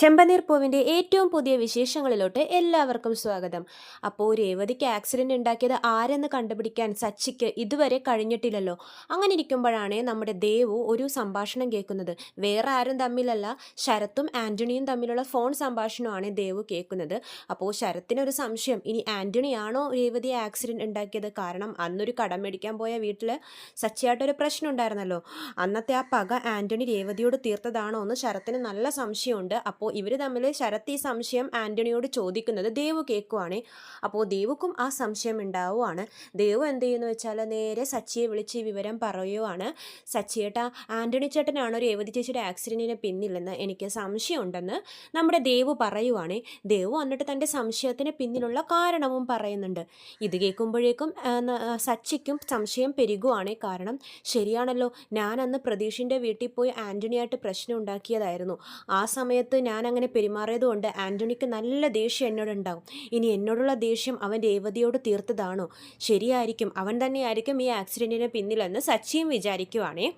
ചെമ്പനീർ പൂവിന്റെ ഏറ്റവും പുതിയ വിശേഷങ്ങളിലോട്ട് എല്ലാവർക്കും സ്വാഗതം. അപ്പോൾ രേവതിക്ക് ആക്സിഡന്റ് ഉണ്ടാക്കിയത് ആരെന്ന് കണ്ടുപിടിക്കാൻ സച്ചിക്ക് ഇതുവരെ കഴിഞ്ഞിട്ടില്ലല്ലോ. അങ്ങനെ ഇരിക്കുമ്പോഴാണ് നമ്മുടെ ദേവു ഒരു സംഭാഷണം കേൾക്കുന്നത്. വേറെ ആരും തമ്മിലല്ല ശരത്തും ആന്റണിയും തമ്മിലുള്ള ഫോൺ സംഭാഷണമാണ് ദേവു കേൾക്കുന്നത്. അപ്പോൾ ശരത്തിനൊരു സംശയം ഇനി ആന്റണിയാണോ രേവതിയെ ആക്സിഡന്റ് ഉണ്ടാക്കിയത്? കാരണം അന്നൊരു കടം മേടിക്കാൻ പോയ വീട്ടിൽ സച്ചിയായിട്ടൊരു പ്രശ്നം ഉണ്ടായിരുന്നല്ലോ. അന്നത്തെ ആ പക ആന്റണി രേവതിയോട് തീർത്തതാണോ എന്ന് ശരത്തിന് നല്ല സംശയമുണ്ട്. അപ്പോൾ ഇവർ തമ്മിൽ ശരത്ത് ഈ സംശയം ആന്റണിയോട് ചോദിക്കുന്നത് ദേവ് കേൾക്കുവാണ്. അപ്പോൾ ദേവുക്കും ആ സംശയം ഉണ്ടാവുകയാണ് ദേവ് എന്ത് ചെയ്യുന്നു വെച്ചാൽ നേരെ സച്ചിയെ വിളിച്ച് വിവരം പറയുവാണ്. സച്ചിയേട്ടാ ആന്റണി ഒരു രേവതി ചേച്ചിയുടെ ആക്സിഡന്റിന് പിന്നിലെന്ന് എനിക്ക് സംശയമുണ്ടെന്ന് നമ്മുടെ ദേവ് പറയുവാണ്. ദേവ് വന്നിട്ട് തന്റെ സംശയത്തിന് പിന്നിലുള്ള കാരണവും പറയുന്നുണ്ട്. ഇത് കേൾക്കുമ്പോഴേക്കും സച്ചിക്കും സംശയം പെരുകുവാണ്. കാരണം ശരിയാണല്ലോ ഞാൻ അന്ന് വീട്ടിൽ പോയി ആന്റണിയായിട്ട് പ്രശ്നം ഉണ്ടാക്കിയതായിരുന്നു. ആ സമയത്ത് ഞാൻ അങ്ങനെ പെരുമാറിയത് കൊണ്ട് ആന്റണിക്ക് നല്ല ദേഷ്യം എന്നോടുണ്ടാവും. ഇനി എന്നോടുള്ള ദേഷ്യം അവൻ രേവതിയോട് തീർത്തതാണോ? ശരിയായിരിക്കും. അവൻ തന്നെയായിരിക്കും ഈ ആക്സിഡന്റിന് പിന്നിലെന്ന് സച്ചിയും വിചാരിക്കുവാണേ.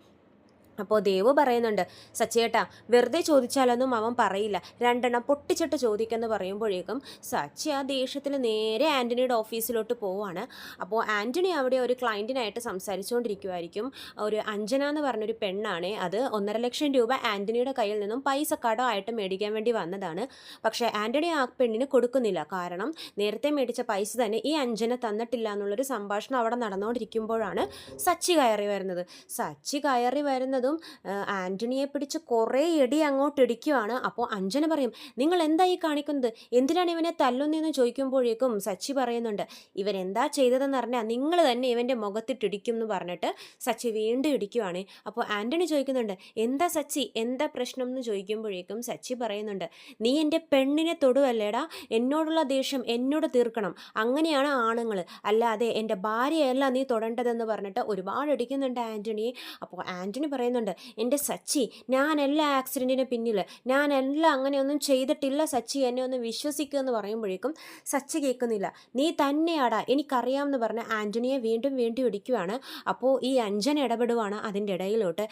അപ്പോൾ ദേവു പറയുന്നുണ്ട് സച്ചേട്ടാ വെറുതെ ചോദിച്ചാലൊന്നും അവൻ പറയില്ല. രണ്ടെണ്ണം പൊട്ടിച്ചിട്ട് ചോദിക്കെന്ന് പറയുമ്പോഴേക്കും സച്ചി ആ ദേഷ്യത്തിൽ നേരെ ആന്റണിയുടെ ഓഫീസിലോട്ട് പോവാണ്. അപ്പോൾ ആന്റണി അവിടെ ഒരു ക്ലയന്റിനായിട്ട് സംസാരിച്ചുകൊണ്ടിരിക്കുമായിരിക്കും ഒരു അഞ്ജന എന്ന് പറഞ്ഞൊരു പെണ്ണാണ്. അത് ഒന്നര ലക്ഷം രൂപ ആന്റണിയുടെ കയ്യിൽ നിന്നും പൈസ കടമായിട്ട് മേടിക്കാൻ വേണ്ടി വന്നതാണ്. പക്ഷേ ആന്റണി ആ പെണ്ണിന് കൊടുക്കുന്നില്ല. കാരണം നേരത്തെ മേടിച്ച പൈസ തന്നെ ഈ അഞ്ജന തന്നിട്ടില്ല എന്നുള്ളൊരു സംഭാഷണം അവിടെ നടന്നുകൊണ്ടിരിക്കുമ്പോഴാണ് സച്ചി കയറി വരുന്നത്. സച്ചി കയറി വരുന്നതും ആ, ആന്റണിയെ പിടിച്ച് കുറേ ഇടി അങ്ങോട്ട് ഇടിക്കുവാണ്. അപ്പോൾ അഞ്ജന പറയും നിങ്ങൾ എന്താ ഈ കാണിക്കുന്നത്? എന്തിനാണ് ഇവനെ തല്ലുന്നതെന്ന് ചോദിക്കുമ്പോഴേക്കും സച്ചി പറയുന്നുണ്ട് ഇവൻ എന്താ ചെയ്തതെന്ന് പറഞ്ഞാൽ നിങ്ങൾ തന്നെ ഇവന്റെ മുഖത്തിട്ടിടിക്കും എന്ന് പറഞ്ഞിട്ട് സച്ചി വീണ്ടും ഇടിക്കുവാണ്. അപ്പോൾ ആന്റണി ചോദിക്കുന്നുണ്ട് എന്താ സച്ചി? എന്താ പ്രശ്നം? എന്ന് ചോദിക്കുമ്പോഴേക്കും സച്ചി പറയുന്നുണ്ട് നീ എന്റെ പെണ്ണിനെ തൊടുവല്ലേടാ? എന്നോടുള്ള ദേഷ്യം എന്നോട് തീർക്കണം. അങ്ങനെയാണ് ആണുങ്ങൾ അല്ലാതെ എന്റെ ഭാര്യയല്ല നീ തൊടേണ്ടതെന്ന് പറഞ്ഞിട്ട് ഒരുപാട് ഇടിക്കുന്നുണ്ട് ആന്റണിയെ അപ്പോൾ ആന്റണി പറയുന്നുണ്ട്. എന്റെ സച്ചി ഞാൻ എല്ലാ ആക്സിഡന്റിന് പിന്നിൽ ഞാനല്ല അങ്ങനെയൊന്നും ചെയ്തിട്ടില്ല സച്ചി. എന്നെ ഒന്ന് വിശ്വസിക്കുക എന്ന് പറയുമ്പോഴേക്കും സച്ചി കേൾക്കുന്നില്ല. നീ തന്നെയാടാ. എനിക്കറിയാമെന്ന് പറഞ്ഞ് ആന്റണിയെ വീണ്ടും വീണ്ടും ഇടിക്കുവാണ്. അപ്പോൾ ഈ അഞ്ജന ഇടപെടുവാണ് അതിന്റെ ഇടയിലോട്ട്.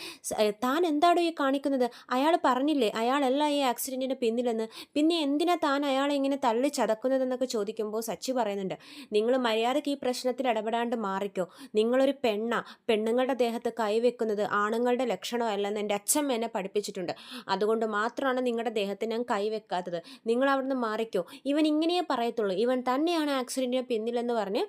താൻ എന്താടോ ഈ കാണിക്കുന്നത്? അയാൾ പറഞ്ഞില്ലേ അയാളല്ല ഈ ആക്സിഡന്റിന് പിന്നിലെന്ന്. പിന്നെ എന്തിനാ താൻ അയാളെ ഇങ്ങനെ തള്ളി ചതക്കുന്നതെന്നൊക്കെ ചോദിക്കുമ്പോൾ സച്ചി പറയുന്നുണ്ട്. നിങ്ങൾ മര്യാദയ്ക്ക് ഈ പ്രശ്നത്തിൽ ഇടപെടാണ്ട് മാറിക്കോ. നിങ്ങളൊരു പെണ്ണ. പെണ്ണുങ്ങളുടെ ദേഹത്ത് കൈവെക്കുന്നത് ആണുങ്ങളുടെ ലക്ഷണമല്ലെന്ന് എന്റെ അച്ഛൻ എന്നെ പഠിപ്പിച്ചിട്ടുണ്ട്. അതുകൊണ്ട് മാത്രമാണ് നിങ്ങളുടെ ദേഹത്തിന് ഞാൻ കൈവെക്കാത്തത്. നിങ്ങൾ അവിടുന്ന് മാറിക്കോ. ഇവൻ ഇങ്ങനെയേ പറയത്തുള്ളൂ. ഇവൻ തന്നെയാണ് ആക്സിഡന്റിന് പിന്നിലെന്ന് പറഞ്ഞ്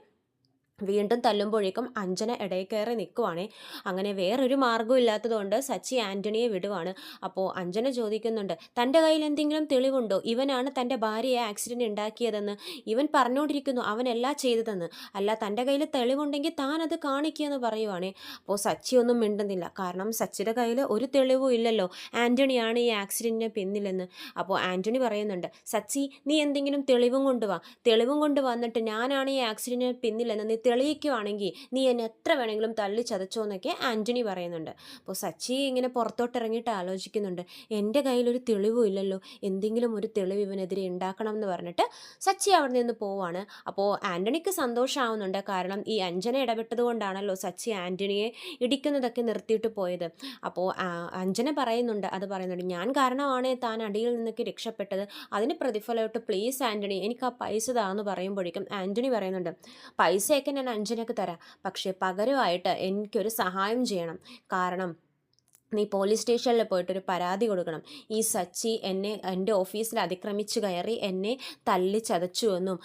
വീണ്ടും തല്ലുമ്പോഴേക്കും അഞ്ജന ഇടയിൽ കയറി നിൽക്കുവാണേ അങ്ങനെ വേറൊരു മാർഗവും ഇല്ലാത്തതുകൊണ്ട് സച്ചി ആന്റണിയെ വിടുവാണ്. അപ്പോൾ അഞ്ജന ചോദിക്കുന്നുണ്ട് തന്റെ കയ്യിൽ എന്തെങ്കിലും തെളിവുണ്ടോ? ഇവനാണ് തന്റെ ഭാര്യയെ ആക്സിഡന്റ് ഉണ്ടാക്കിയതെന്ന് ഇവൻ പറഞ്ഞുകൊണ്ടിരിക്കുന്നു അവനെല്ലാം ചെയ്തതെന്ന്. അല്ല തന്റെ കയ്യിൽ തെളിവുണ്ടെങ്കിൽ താൻ അത് കാണിക്കുകയെന്ന് പറയുവാണേ. അപ്പോൾ സച്ചി ഒന്നും മിണ്ടുന്നില്ല. കാരണം സച്ചിയുടെ കയ്യിൽ ഒരു തെളിവും ഇല്ലല്ലോ. ആന്റണിയാണ് ഈ ആക്സിഡന്റിന് പിന്നിലെന്ന്. അപ്പോൾ ആന്റണി പറയുന്നുണ്ട് സച്ചി നീ എന്തെങ്കിലും തെളിവും കൊണ്ടുവാ. തെളിവും കൊണ്ട് വന്നിട്ട് ഞാനാണ് ഈ ആക്സിഡന്റിന് പിന്നിലെന്ന്. നീ തെളിയിക്കുവാണെങ്കിൽ നീ എന്നെ എത്ര വേണമെങ്കിലും തള്ളി ചതച്ചോ എന്നൊക്കെ ആന്റണി പറയുന്നുണ്ട്. അപ്പോൾ സച്ചി ഇങ്ങനെ പുറത്തോട്ട് ഇറങ്ങിയിട്ട് ആലോചിക്കുന്നുണ്ട്. എന്റെ കയ്യിലൊരു തെളിവും ഇല്ലല്ലോ. എന്തെങ്കിലും ഒരു തെളിവ് ഇവനെതിരെ ഉണ്ടാക്കണം എന്ന് പറഞ്ഞിട്ട് സച്ചി അവിടെ നിന്ന് പോവാണ്. അപ്പോൾ ആന്റണിക്ക് സന്തോഷമാവുന്നുണ്ട് കാരണം ഈ അഞ്ജന ഇടപെട്ടത് കൊണ്ടാണല്ലോ സച്ചി ആന്റണിയെ ഇടിക്കുന്നതൊക്കെ നിർത്തിയിട്ട് പോയത്. അപ്പോൾ അഞ്ജന പറയുന്നുണ്ട്. അത് പറയുന്നുണ്ട് ഞാൻ കാരണമാണ് താൻ അടിയിൽ നിന്നൊക്കെ രക്ഷപ്പെട്ടത്. അതിന് പ്രതിഫലമായിട്ട് പ്ലീസ് ആന്റണി എനിക്ക് ആ പൈസ താന്ന് പറയുമ്പോഴേക്കും ആന്റണി പറയുന്നുണ്ട് പൈസയൊക്കെ ഞാൻ അഞ്ജനക്ക് തരാം. പക്ഷേ പകരമായിട്ട് എനിക്കൊരു സഹായം ചെയ്യണം. കാരണം നീ പോലീസ് സ്റ്റേഷനിൽ പോയിട്ടൊരു പരാതി കൊടുക്കണം. ഈ സച്ചി എന്നെ എന്റെ ഓഫീസിൽ അതിക്രമിച്ചു കയറി എന്നെ തല്ലി ചതച്ചു എന്നും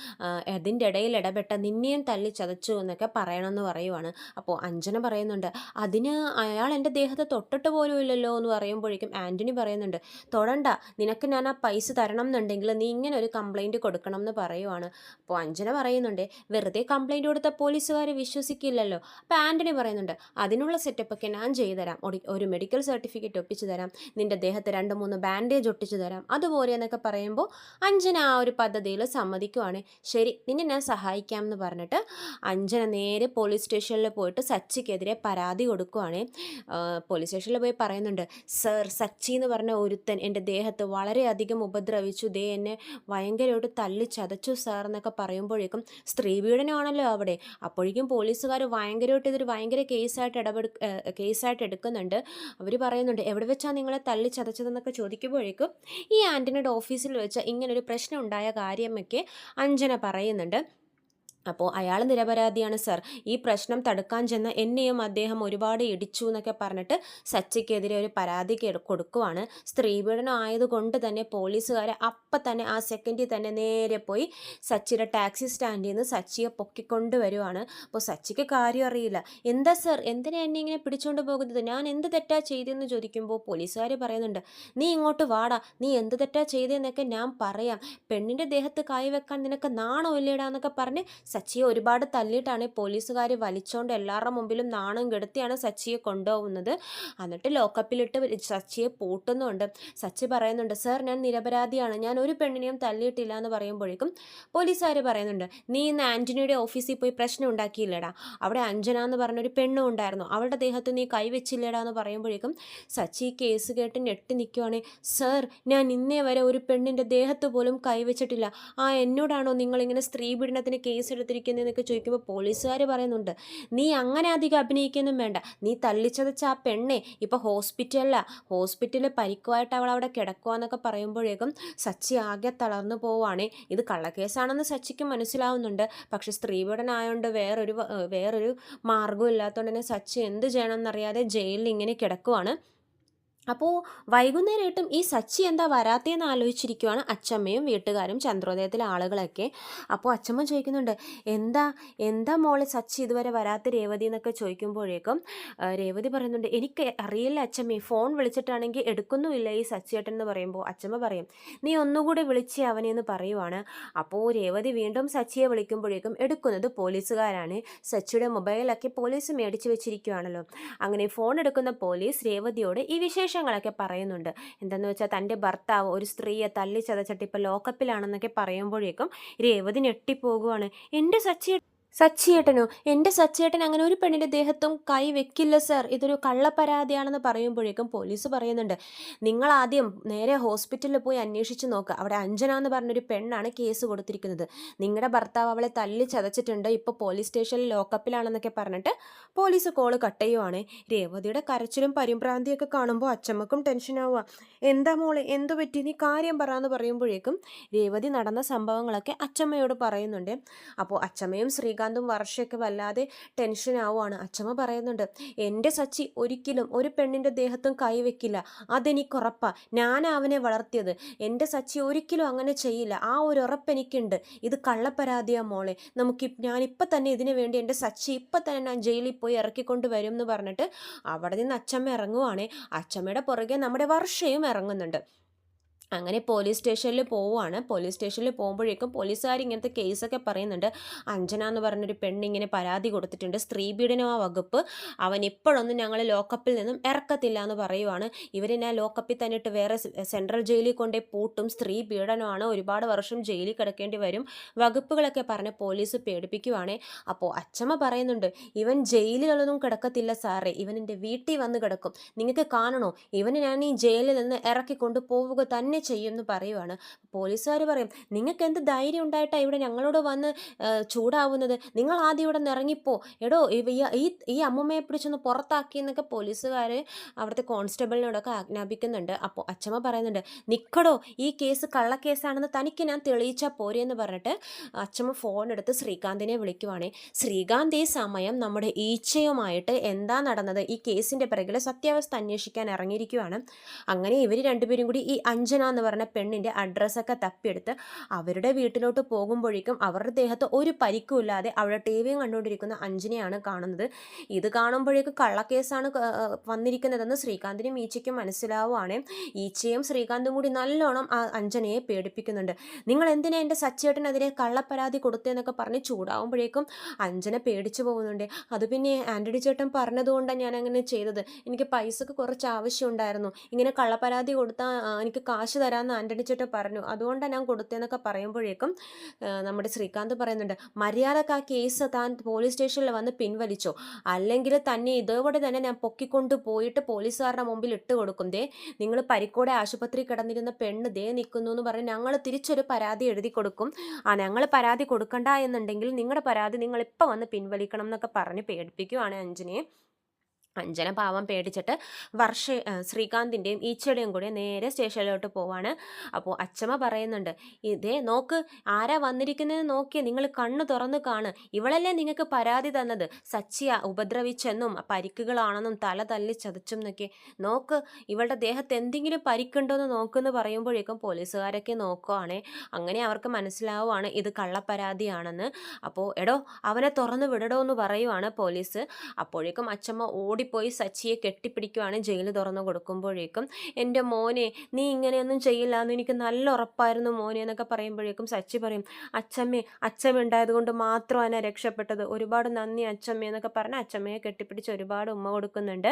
അതിന്റെ ഇടയിൽ ഇടപെട്ട നിന്നെയും തല്ലി ചതച്ചു എന്നൊക്കെ പറയണമെന്ന് പറയുവാണ്. അപ്പോൾ അഞ്ജന പറയുന്നുണ്ട് അതിന് അയാൾ എന്റെ ദേഹത്തെ തൊട്ടിട്ട് പോലും ഇല്ലല്ലോ എന്ന് പറയുമ്പോഴേക്കും ആന്റണി പറയുന്നുണ്ട് തൊടണ്ട നിനക്ക് ഞാൻ ആ പൈസ തരണം എന്നുണ്ടെങ്കിൽ നീ ഇങ്ങനെ ഒരു കംപ്ലൈന്റ് കൊടുക്കണം എന്ന് പറയുവാണ്. അപ്പോൾ അഞ്ജന പറയുന്നുണ്ട് വെറുതെ കംപ്ലൈന്റ് കൊടുത്ത പോലീസുകാർ വിശ്വസിക്കില്ലല്ലോ. അപ്പോൾ ആന്റണി പറയുന്നുണ്ട് അതിനുള്ള സെറ്റപ്പൊക്കെ ഞാൻ ചെയ്തുതരാം. ഒരു മെഡിക്കൽ സർട്ടിഫിക്കറ്റ് ഒപ്പിച്ചു തരാം. നിന്റെ ദേഹത്ത് രണ്ട് മൂന്ന് ബാൻഡേജ് ഒട്ടിച്ചു തരാം. അതുപോലെ എന്നൊക്കെ പറയുമ്പോൾ അഞ്ജന ആ ഒരു പദ്ധതിയിൽ സമ്മതിക്കുവാണ്. ശരി നിന്നെ ഞാൻ സഹായിക്കാം എന്ന് പറഞ്ഞിട്ട് അഞ്ജന നേരെ പോലീസ് സ്റ്റേഷനിൽ പോയിട്ട് സച്ചിക്കെതിരെ പരാതി കൊടുക്കുവാണ്. പോലീസ് സ്റ്റേഷനിൽ പോയി പറയുന്നുണ്ട് സർ സച്ചി എന്ന് പറഞ്ഞ ഒരുത്തൻ എന്റെ ദേഹത്ത് വളരെയധികം ഉപദ്രവിച്ചു. ദേ എന്നെ ഭയങ്കരമായിട്ട് തല്ലി ചതച്ചു സാർ എന്നൊക്കെ പറയുമ്പോഴേക്കും സ്ത്രീ പീഡനമാണല്ലോ അവിടെ. അപ്പോഴേക്കും പോലീസുകാർ ഭയങ്കരമായിട്ട് ഇതൊരു ഭയങ്കര കേസായിട്ട് ഇടപെടു കേസായിട്ട് എടുക്കുന്നുണ്ട്. പറയുന്നുണ്ട് എവിടെ വെച്ചാണ് നിങ്ങളെ തള്ളി ചതച്ചതെന്നൊക്കെ ചോദിക്കുമ്പോഴേക്കും ഈ ആന്റണിയുടെ ഓഫീസിൽ വെച്ച് ഇങ്ങനൊരു പ്രശ്നം ഉണ്ടായ കാര്യമൊക്കെ അഞ്ജന പറയുന്നുണ്ട്. അപ്പോൾ അയാൾ നിരപരാധിയാണ് സർ. ഈ പ്രശ്നം തടുക്കാൻ ചെന്ന എന്നെയും അദ്ദേഹം ഒരുപാട് ഇടിച്ചു എന്നൊക്കെ പറഞ്ഞിട്ട് സച്ചിക്കെതിരെ ഒരു പരാതി കൊടുക്കുവാണ്. സ്ത്രീപീഡനം ആയതുകൊണ്ട് തന്നെ പോലീസുകാരെ അപ്പം തന്നെ ആ സെക്കൻഡിൽ തന്നെ നേരെ പോയി സച്ചിയുടെ ടാക്സി സ്റ്റാൻഡിൽ നിന്ന് സച്ചിയെ പൊക്കിക്കൊണ്ട് വരുവാണ്. അപ്പോൾ സച്ചിക്ക് കാര്യം അറിയില്ല. എന്താ സർ? എന്തിനാ എന്നെ ഇങ്ങനെ പിടിച്ചുകൊണ്ട് പോകുന്നത്? ഞാൻ എന്ത് തെറ്റാ ചെയ്തതെന്ന് ചോദിക്കുമ്പോൾ പോലീസുകാർ പറയുന്നുണ്ട് നീ ഇങ്ങോട്ട് വാടാ. നീ എന്ത് തെറ്റാ ചെയ്തതെന്നൊക്കെ ഞാൻ പറയാം. പെണ്ണിന്റെ ദേഹത്ത് കൈവെക്കാൻ നിനക്ക് നാണോ ഇല്ലേടാന്നൊക്കെ പറഞ്ഞ് സച്ചിയെ ഒരുപാട് തല്ലിയിട്ടാണ് പോലീസുകാർ വലിച്ചോണ്ട് എല്ലാവരുടെ മുമ്പിലും നാണം കെടുത്തിയാണ് സച്ചിയെ കൊണ്ടുപോകുന്നത്. എന്നിട്ട് ലോക്കപ്പിലിട്ട് സച്ചിയെ പൂട്ടുന്നുണ്ട്. സച്ചി പറയുന്നുണ്ട് സർ ഞാൻ നിരപരാധിയാണ്. ഞാൻ ഒരു പെണ്ണിനെയും തല്ലിയിട്ടില്ല എന്ന് പറയുമ്പോഴേക്കും പോലീസുകാർ പറയുന്നുണ്ട് നീ ഇന്ന് ആന്റണിയുടെ ഓഫീസിൽ പോയി പ്രശ്നം ഉണ്ടാക്കിയില്ലടാ? അവിടെ അഞ്ജന എന്ന് പറഞ്ഞൊരു പെണ്ണും ഉണ്ടായിരുന്നു. അവളുടെ ദേഹത്ത് നീ കൈവച്ചില്ലടാ എന്ന് പറയുമ്പോഴേക്കും സച്ചി കേസ് കേട്ട് ഞെട്ടി നിൽക്കുവാണേ സർ ഞാൻ ഇന്നേ വരെ ഒരു പെണ്ണിന്റെ ദേഹത്ത് പോലും കൈവച്ചിട്ടില്ല ആ എന്നോടാണോ നിങ്ങളിങ്ങനെ സ്ത്രീ പീഡനത്തിന് കേസ് എടുത്തിരിക്കുന്നതെന്നൊക്കെ ചോദിക്കുമ്പോൾ പോലീസുകാർ പറയുന്നുണ്ട് നീ അങ്ങനെ അധികം അഭിനയിക്കൊന്നും വേണ്ട. നീ തള്ളിച്ചതച്ച ആ പെണ്ണെ ഇപ്പോൾ ഹോസ്പിറ്റലിലാണ് ഹോസ്പിറ്റലിൽ പരിക്കുമായിട്ട് അവൾ അവിടെ കിടക്കുവാന്നൊക്കെ പറയുമ്പോഴേക്കും സച്ചി ആകെ തളർന്നു പോവുകയാണ് ഇത് കള്ളക്കേസാണെന്ന് സച്ചിക്ക് മനസ്സിലാവുന്നുണ്ട്. പക്ഷെ സ്ത്രീപീഡനായതുകൊണ്ട് വേറൊരു വേറൊരു മാർഗവും ഇല്ലാത്തതുകൊണ്ട് തന്നെ സച്ചി എന്ത് ചെയ്യണമെന്നറിയാതെ ജയിലിൽ ഇങ്ങനെ കിടക്കുവാണ്. അപ്പോൾ വൈകുന്നേരമായിട്ടും ഈ സച്ചി എന്താ വരാത്തേന്ന് ആലോചിച്ചിരിക്കുവാണ് അച്ചമ്മയും വീട്ടുകാരും ചന്ദ്രോദയത്തിലെ ആളുകളൊക്കെ. അപ്പോൾ അച്ചമ്മ ചോദിക്കുന്നുണ്ട് എന്താ എന്താ മോളെ സച്ചി ഇതുവരെ വരാത്ത രേവതി എന്നൊക്കെ ചോദിക്കുമ്പോഴേക്കും രേവതി പറയുന്നുണ്ട് എനിക്ക് അറിയില്ല അച്ചമ്മ ഫോൺ വിളിച്ചിട്ടാണെങ്കിൽ എടുക്കുന്നുമില്ല ഈ സച്ചിയേട്ടൻ എന്ന് പറയുമ്പോൾ. അച്ചമ്മ പറയും നീ ഒന്നുകൂടെ വിളിച്ച് അവനെ എന്ന് പറയുവാണ്. അപ്പോൾ രേവതി വീണ്ടും സച്ചിയെ വിളിക്കുമ്പോഴേക്കും എടുക്കുന്നത് പോലീസുകാരാണ്. സച്ചിയുടെ മൊബൈലൊക്കെ പോലീസ് മേടിച്ച് വെച്ചിരിക്കുവാണല്ലോ. അങ്ങനെ ഫോൺ എടുക്കുന്ന പോലീസ് രേവതിയോട് ഈ വിശേഷങ്ങളൊക്കെ പറയുന്നുണ്ട്. എന്തെന്ന് വെച്ചാൽ തന്റെ ഭർത്താവ് ഒരു സ്ത്രീയെ തല്ലി ചതച്ചിട്ട് ഇപ്പോൾ ലോക്കപ്പിലാണെന്നൊക്കെ പറയുമ്പോഴേക്കും രേവതി ഞെട്ടിപ്പോകുവാണ്. എന്റെ സച്ചി സച്ചിയേട്ടനോ? എന്റെ സച്ചിയേട്ടൻ അങ്ങനെ ഒരു പെണ്ണിന്റെ ദേഹത്തും കൈ വെക്കില്ല സർ. ഇതൊരു കള്ളപ്പരാതിയാണെന്ന് പറയുമ്പോഴേക്കും പോലീസ് പറയുന്നുണ്ട്. നിങ്ങൾ ആദ്യം നേരെ ഹോസ്പിറ്റലിൽ പോയി അന്വേഷിച്ച് നോക്കുക അവിടെ അഞ്ജന എന്ന് പറഞ്ഞൊരു പെണ്ണാണ് കേസ് കൊടുത്തിരിക്കുന്നത്. നിങ്ങളുടെ ഭർത്താവ് അവളെ തല്ലി ചതച്ചിട്ടുണ്ട്. ഇപ്പോൾ പോലീസ് സ്റ്റേഷനിൽ ലോക്കപ്പിലാണെന്നൊക്കെ പറഞ്ഞിട്ട് പോലീസ് കോൾ കട്ട് ചെയ്യുവാണ്. രേവതിയുടെ കരച്ചിലും പരിഭ്രാന്തിയൊക്കെ കാണുമ്പോൾ അച്ചമ്മക്കും ടെൻഷനാവുക. എന്താ മോളെ എന്തു പറ്റി? നീ കാര്യം പറയാന്ന് പറയുമ്പോഴേക്കും രേവതി നടന്ന സംഭവങ്ങളൊക്കെ അച്ചമ്മയോട് പറയുന്നുണ്ട്. അപ്പോൾ അച്ചമ്മയും ശ്രീകാന്തും വർഷയൊക്കെ വല്ലാതെ ടെൻഷൻ ആവുകയാണ് അച്ഛമ്മ പറയുന്നുണ്ട് എന്റെ സച്ചി ഒരിക്കലും ഒരു പെണ്ണിന്റെ ദേഹത്തും കൈവെക്കില്ല അതെനിക്കുറപ്പാ ഞാൻ അവനെ വളർത്തിയത്. എന്റെ സച്ചി ഒരിക്കലും അങ്ങനെ ചെയ്യില്ല. ആ ഒരു ഉറപ്പ് എനിക്കുണ്ട്. ഇത് കള്ളപ്പരാതിയാ മോളെ. നമുക്ക് ഞാനിപ്പോൾ തന്നെ ഇതിനു വേണ്ടി എന്റെ സച്ചി ഇപ്പം തന്നെ ഞാൻ ജയിലിൽ പോയി ഇറക്കിക്കൊണ്ട് വരും എന്ന് പറഞ്ഞിട്ട് അവിടെ നിന്ന് അച്ഛമ്മ ഇറങ്ങുവാണേ. അച്ഛമ്മയുടെ പുറകെ നമ്മുടെ വർഷയും ഇറങ്ങുന്നുണ്ട്. അങ്ങനെ പോലീസ് സ്റ്റേഷനിൽ പോവുകയാണ് പോലീസ് സ്റ്റേഷനിൽ പോകുമ്പോഴേക്കും പോലീസുകാർ ഇങ്ങനത്തെ കേസൊക്കെ പറയുന്നുണ്ട്. അഞ്ജന എന്ന് പറഞ്ഞൊരു പെണ്ണിങ്ങനെ പരാതി കൊടുത്തിട്ടുണ്ട്. സ്ത്രീപീഡനം ആ വകുപ്പ്. അവൻ ഇപ്പോഴൊന്നും ഞങ്ങൾ ലോക്കപ്പിൽ നിന്നും ഇറക്കത്തില്ല എന്ന് പറയുവാണ്. ഇവരെന്നെ ലോക്കപ്പിൽ തന്നിട്ട് വേറെ സെൻട്രൽ ജയിലിൽ കൊണ്ടേ പൂട്ടും. സ്ത്രീ പീഡനമാണ്. ഒരുപാട് വർഷം ജയിലിൽ കിടക്കേണ്ടി വരും. വകുപ്പുകളൊക്കെ പറഞ്ഞ് പോലീസ് പേടിപ്പിക്കുവാണേ. അപ്പോൾ അച്ഛമ്മ പറയുന്നുണ്ട് ഇവൻ ജയിലിലൊന്നും കിടക്കത്തില്ല സാറേ. ഇവൻ എന്റെ വീട്ടിൽ വന്ന് കിടക്കും. നിങ്ങൾക്ക് കാണണോ? ഇവന് ഞാൻ ഈ ജയിലിൽ നിന്ന് ഇറക്കിക്കൊണ്ട് പോവുക തന്നെ ചെയ്യും എന്ന് പറയുവാണ്. പോലീസുകാർ പറയും നിങ്ങൾക്ക് എന്ത് ധൈര്യം ഉണ്ടായിട്ടാണ് ഇവിടെ ഞങ്ങളോട് വന്ന് ചൂടാവുന്നത്? നിങ്ങൾ ആദ്യം ഇവിടെ നിന്ന് ഇറങ്ങിപ്പോ. എടോ ഈ- ഈ അമ്മമ്മയെ പിടിച്ചൊന്ന് പുറത്താക്കി എന്നൊക്കെ പോലീസുകാർ അവിടുത്തെ കോൺസ്റ്റബിളിനോടൊക്കെ ആജ്ഞാപിക്കുന്നുണ്ട്. അപ്പോൾ അച്ഛമ്മ പറയുന്നുണ്ട് നിക്കടോ ഈ കേസ് കള്ളക്കേസാണെന്ന് തനിക്ക് ഞാൻ തെളിയിച്ചാൽ പോരെ എന്ന് പറഞ്ഞിട്ട് അച്ഛമ്മ ഫോൺ എടുത്ത് ശ്രീകാന്തിനെ വിളിക്കുവാണേ. ശ്രീകാന്ത് ഈ സമയം നമ്മുടെ ഈച്ചയുമായിട്ട് എന്താ നടന്നത്? ഈ കേസിന്റെ പിറകിലെ സത്യാവസ്ഥ അന്വേഷിക്കാൻ ഇറങ്ങിയിരിക്കുവാണ്. അങ്ങനെ ഇവർ രണ്ടുപേരും കൂടി ഈ അഞ്ജന എന്ന് പറഞ്ഞ പെണ്ണിന്റെ അഡ്രസ്സൊക്കെ തപ്പിയെടുത്ത് അവരുടെ വീട്ടിലോട്ട് പോകുമ്പോഴേക്കും അവരുടെ ദേഹത്ത് ഒരു പരിക്കുമില്ലാതെ അവിടെ ടി വിയും കണ്ടുകൊണ്ടിരിക്കുന്ന അഞ്ജനയാണ് കാണുന്നത്. ഇത് കാണുമ്പോഴേക്കും കള്ളക്കേസാണ് വന്നിരിക്കുന്നതെന്ന് ശ്രീകാന്തിനും ഈച്ചയ്ക്കും മനസ്സിലാവുകയാണ് ഈച്ചയും ശ്രീകാന്തും കൂടി നല്ലോണം ആ അഞ്ജനയെ പേടിപ്പിക്കുന്നുണ്ട്. നിങ്ങൾ എന്തിനാ എന്റെ സച്ചേട്ടനെതിരെ കള്ളപ്പരാതി കൊടുത്തതെന്നൊക്കെ പറഞ്ഞ് ചൂടാവുമ്പോഴേക്കും അഞ്ജന പേടിച്ചു പോകുന്നുണ്ട്. അത് പിന്നെ ആന്റണി ചേട്ടൻ പറഞ്ഞതുകൊണ്ടാണ് ഞാൻ അങ്ങനെ ചെയ്തത്. എനിക്ക് പൈസക്ക് കുറച്ച് ആവശ്യമുണ്ടായിരുന്നു ഇങ്ങനെ കള്ളപ്പരാതി കൊടുത്താൽ എനിക്ക് കാശ് തരാമെന്ന് ആന്റണി ചേട്ടൻ പറഞ്ഞു. അതുകൊണ്ടാണ് ഞാൻ കൊടുത്തതെന്നൊക്കെ പറയുമ്പോഴേക്കും നമ്മുടെ ശ്രീകാന്ത് പറയുന്നുണ്ട് മര്യാദയ്ക്ക് ആ കേസ് താൻ പോലീസ് സ്റ്റേഷനിൽ വന്ന് പിൻവലിച്ചോ. അല്ലെങ്കിൽ തന്നെ ഇതോടെ തന്നെ ഞാൻ പൊക്കിക്കൊണ്ട് പോയിട്ട് പോലീസുകാരുടെ മുമ്പിൽ ഇട്ട് കൊടുക്കും. ദേ നിങ്ങൾ പരിക്കോടെ ആശുപത്രി കിടന്നിരുന്ന പെണ്ണ് ദേ നിൽക്കുന്നു എന്ന് പറഞ്ഞ് ഞങ്ങൾ തിരിച്ചൊരു പരാതി എഴുതി കൊടുക്കും. ആ ഞങ്ങൾ പരാതി കൊടുക്കണ്ട എന്നുണ്ടെങ്കിൽ നിങ്ങളുടെ പരാതി നിങ്ങൾ ഇപ്പം വന്ന് പിൻവലിക്കണം എന്നൊക്കെ പറഞ്ഞ് പേടിപ്പിക്കുവാണ് അഞ്ജനയെ അഞ്ജന പാവം പേടിച്ചിട്ട് വർഷ ശ്രീകാന്തിന്റെയും ഈച്ചയുടെയും കൂടെ നേരെ സ്റ്റേഷനിലോട്ട് പോവാണ്. അപ്പോൾ അച്ചമ്മ പറയുന്നുണ്ട് ഇതേ നോക്ക് ആരാ വന്നിരിക്കുന്നത് നോക്കിയേ നിങ്ങൾ കണ്ണ് തുറന്ന് കാണ്. ഇവളല്ലേ നിങ്ങൾക്ക് പരാതി തന്നത്? സച്ചിയ ഉപദ്രവിച്ചെന്നും പരിക്കുകളാണെന്നും തല തല്ലി ചതച്ചും എന്നൊക്കെ. നോക്ക് ഇവളുടെ ദേഹത്ത് എന്തെങ്കിലും പരിക്കുണ്ടോ എന്ന് നോക്കുമെന്ന് പറയുമ്പോഴേക്കും പോലീസുകാരൊക്കെ നോക്കുവാണേ. അങ്ങനെ അവർക്ക് മനസ്സിലാവുകയാണ് ഇത് കള്ളപ്പരാതിയാണെന്ന്. അപ്പോൾ എടോ അവനെ തുറന്ന് വിടടോ എന്ന് പറയുവാണ് പോലീസ്. അപ്പോഴേക്കും അച്ചമ്മ ഓടിപ്പോയി സച്ചിയെ കെട്ടിപ്പിടിക്കുവാണ് ജയിൽ തുറന്നു കൊടുക്കുമ്പോഴേക്കും എന്റെ മോനെ നീ ഇങ്ങനെയൊന്നും ചെയ്യില്ല എന്ന് എനിക്ക് നല്ല ഉറപ്പായിരുന്നു മോനെ എന്നൊക്കെ പറയുമ്പോഴേക്കും സച്ചി പറയും അച്ചമ്മേ അച്ചമ്മ ഉണ്ടായതുകൊണ്ട് മാത്രമാണ് രക്ഷപ്പെട്ടത്. ഒരുപാട് നന്ദി അച്ഛമ്മ എന്നൊക്കെ പറഞ്ഞ് അച്ഛമ്മയെ കെട്ടിപ്പിടിച്ച് ഒരുപാട് ഉമ്മ കൊടുക്കുന്നുണ്ട്.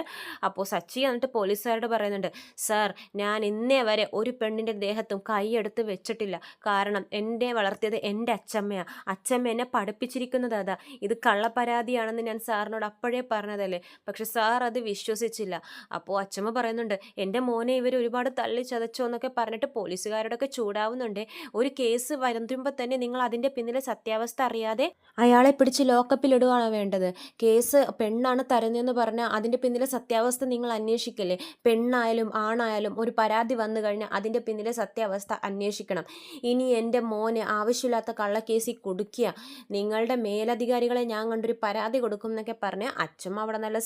അപ്പോൾ സച്ചി എന്നിട്ട് പോലീസുകാരോട് പറയുന്നുണ്ട് സാർ ഞാൻ ഇന്നേ വരെ ഒരു പെണ്ണിന്റെ ദേഹത്തും കൈയെടുത്ത് വെച്ചിട്ടില്ല. കാരണം എന്റെ വളർത്തിയത് എന്റെ അച്ഛമ്മയാണ് അച്ഛമ്മ എന്നെ പഠിപ്പിച്ചിരിക്കുന്നത് അതാ. ഇത് കള്ളപ്പരാതിയാണെന്ന് ഞാൻ സാറിനോട് അപ്പോഴേ പറഞ്ഞതല്ലേ. പക്ഷെ സാർ അത് വിശ്വസിച്ചില്ല. അപ്പോൾ അച്ഛമ്മ പറയുന്നുണ്ട് എന്റെ മോനെ ഇവർ ഒരുപാട് തള്ളി ചതച്ചോ എന്നൊക്കെ പറഞ്ഞിട്ട് പോലീസുകാരോടൊക്കെ ചൂടാവുന്നുണ്ട്. ഒരു കേസ് വരുമ്പോൾ തന്നെ നിങ്ങൾ അതിന്റെ പിന്നിലെ സത്യാവസ്ഥ അറിയാതെ അയാളെ പിടിച്ച് ലോക്കപ്പിലിടുകയാണ് വേണ്ടത്? കേസ് പെണ്ണാണ് തരുന്നതെന്ന് പറഞ്ഞാൽ അതിന്റെ പിന്നിലെ സത്യാവസ്ഥ നിങ്ങൾ അന്വേഷിക്കല്ലേ? പെണ്ണായാലും ആണായാലും ഒരു പരാതി വന്നു കഴിഞ്ഞാൽ അതിന്റെ പിന്നിലെ സത്യാവസ്ഥ അന്വേഷിക്കണം. ഇനി എന്റെ മോന് ആവശ്യമില്ലാത്ത കള്ളക്കേസിൽ കൊടുക്കുക. നിങ്ങളുടെ മേലധികാരികളെ ഞാൻ കണ്ടൊരു പരാതി കൊടുക്കും എന്നൊക്കെ പറഞ്ഞ് അച്ഛമ്മ അവിടെ നല്ല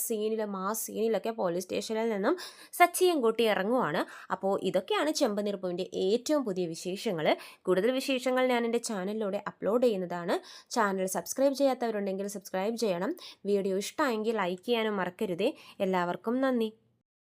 ആ സീനിലൊക്കെ പോലീസ് സ്റ്റേഷനിൽ നിന്നും സച്ചിയും കൂട്ടി ഇറങ്ങുവാണ്. അപ്പോൾ ഇതൊക്കെയാണ് ചെമ്പനിർപ്പുവിന്റെ ഏറ്റവും പുതിയ വിശേഷങ്ങൾ. കൂടുതൽ വിശേഷങ്ങൾ ഞാൻ എന്റെ ചാനലിലൂടെ അപ്ലോഡ് ചെയ്യുന്നതാണ്. ചാനൽ സബ്സ്ക്രൈബ് ചെയ്യാത്തവരുണ്ടെങ്കിൽ സബ്സ്ക്രൈബ് ചെയ്യണം. വീഡിയോ ഇഷ്ടമായെങ്കിൽ ലൈക്ക് ചെയ്യാനും മറക്കരുതേ. എല്ലാവർക്കും നന്ദി.